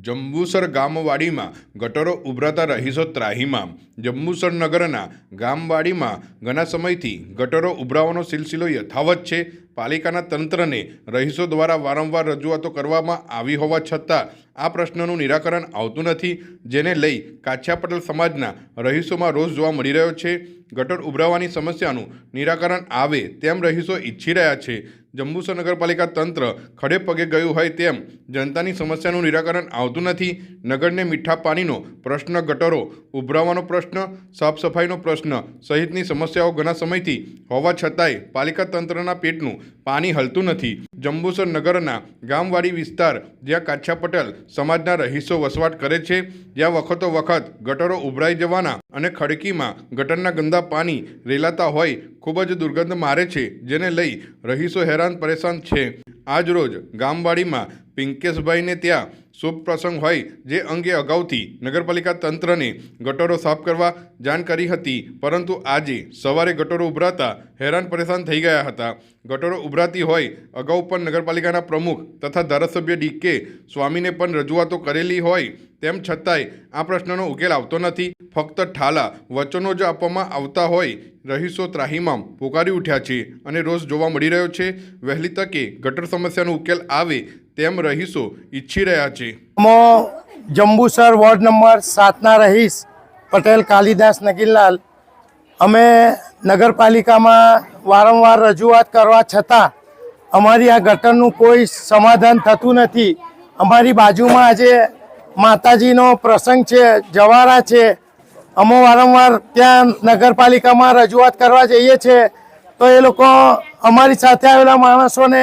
જંબુસર ગામવાડીમાં ગટરો ઉભરાતા રહીશો ત્રાહીમાં જંબુસર નગરના ગામવાડીમાં ઘણા સમયથી ગટરો ઉભરાવાનો સિલસિલો યથાવત છે. પાલિકાના તંત્રને રહીશો દ્વારા વારંવાર રજૂઆતો કરવામાં આવી હોવા છતાં આ પ્રશ્નનું નિરાકરણ આવતું નથી, જેને લઈ કાછા સમાજના રહીશોમાં રોષ જોવા મળી રહ્યો છે. ગટર ઉભરાવાની સમસ્યાનું નિરાકરણ આવે તેમ રહીશો ઈચ્છી રહ્યા છે. જંબુસર નગરપાલિકા તંત્ર ખડે પગે ગયું હોય તેમ જનતાની સમસ્યાનું નિરાકરણ આવતું નથી. નગરને મીઠા પાણીનો પ્રશ્ન, ગટરો ઉભરાવાનો પ્રશ્ન, સાફ સફાઈનો પ્રશ્ન સહિતની સમસ્યાઓ ઘણા સમયથી હોવા છતાંય પાલિકા તંત્રના પેટનું પાણી હલતું નથી. જંબુસર નગરના ગામવાડી વિસ્તાર, જ્યાં કાછા પટેલ સમાજના રહીશો વસવાટ કરે છે જ્યાં વખતો વખત ગટરો ઉભરાઈ જવાના અને ખડકીમાં ગટરના ગંદા પાણી રેલાતા હોય ખૂબ જ દુર્ગંધ મારે છે જેને લઈ રહીશો હેરાન પરેશાન છે. આજ રોજ ગામવાડીમાં પિંકેશભાઈને ત્યાં શુભ પ્રસંગ હોય જે અંગે અગાઉથી નગરપાલિકા તંત્રને ગટરો સાફ કરવા જાણ કરી હતી, પરંતુ આજે સવારે ગટરો ઉભરાતા હેરાન પરેશાન થઈ ગયા હતા. ગટરો ઉભરાતી હોય અગાઉ પણ નગરપાલિકાના પ્રમુખ તથા ધારાસભ્ય ડી કે સ્વામીને પણ રજૂઆતો કરેલી હોય તેમ છતાંય આ પ્રશ્નનો ઉકેલ આવતો નથી. ફક્ત ઠાલા વચનો જ આપવામાં આવતા હોય રહીશો ત્રાહીમામ પોકારી ઉઠ્યા છે અને રોષ જોવા મળી રહ્યો છે. વહેલી તકે ગટર સમસ્યાનો ઉકેલ આવે તેમ રહીશો ઈચ્છી રહ્યા છે. જંબુસર વોર્ડ નંબર સાતના રહીશ પટેલ કાલિદાસ નગીનલાલ. અમે નગરપાલિકામાં વારંવાર રજૂઆત કરવા છતાં અમારી આ ગટરનું કોઈ સમાધાન થતું નથી. અમારી બાજુમાં આજે માતાજીનો પ્રસંગ છે, જવારા છે. અમે વારંવાર ત્યાં નગરપાલિકામાં રજૂઆત કરવા જઈએ છીએ તો એ લોકો અમારી સાથે આવેલા માણસોને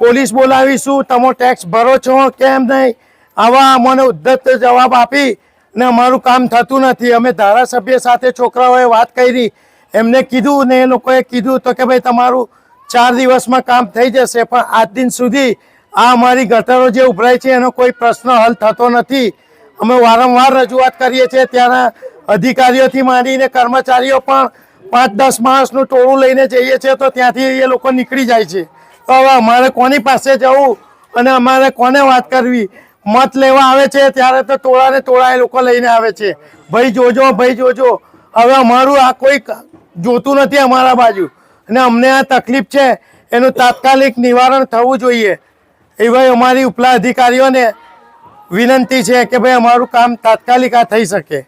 પોલીસ બોલાવીશું, તમે ટેક્સ ભરો છો, કેમ નહીં? આવા મને ઉદ્ધત જવાબ આપી ને અમારું કામ થતું નથી. અમે ધારાસભ્ય સાથે છોકરાઓએ વાત કરી. એમને કીધું ને એ લોકોએ કીધું તો કે ભાઈ, તમારું ચાર દિવસમાં કામ થઈ જશે, પણ આજ દિન સુધી આ અમારી ગટરો જે ઉભરાય છે, એનો કોઈ પ્રશ્ન હલ થતો નથી. અમે વારંવાર રજૂઆત કરીએ છીએ, ત્યાંના અધિકારીઓથી માંડીને કર્મચારીઓ પણ પાંચ દસ માણસનું ટોળું લઈને જઈએ છીએ, તો ત્યાંથી એ લોકો નીકળી જાય છે. હવે અમારે કોની પાસે જવું અને અમારે કોને વાત કરવી? મત લેવા આવે છે ત્યારે તો ટોળાને ટોળા એ લોકો લઈને આવે છે. ભાઈ જોજો ભાઈ જોજો. હવે અમારું આ કોઈ જોતું નથી અમારા બાજુ. અને અમને આ તકલીફ છે, એનું તાત્કાલિક નિવારણ થવું જોઈએ. એ ભાઈ અમારી ઉપલા અધિકારીઓને વિનંતી છે કે ભાઈ અમારું કામ તાત્કાલિક આ થઈ શકે.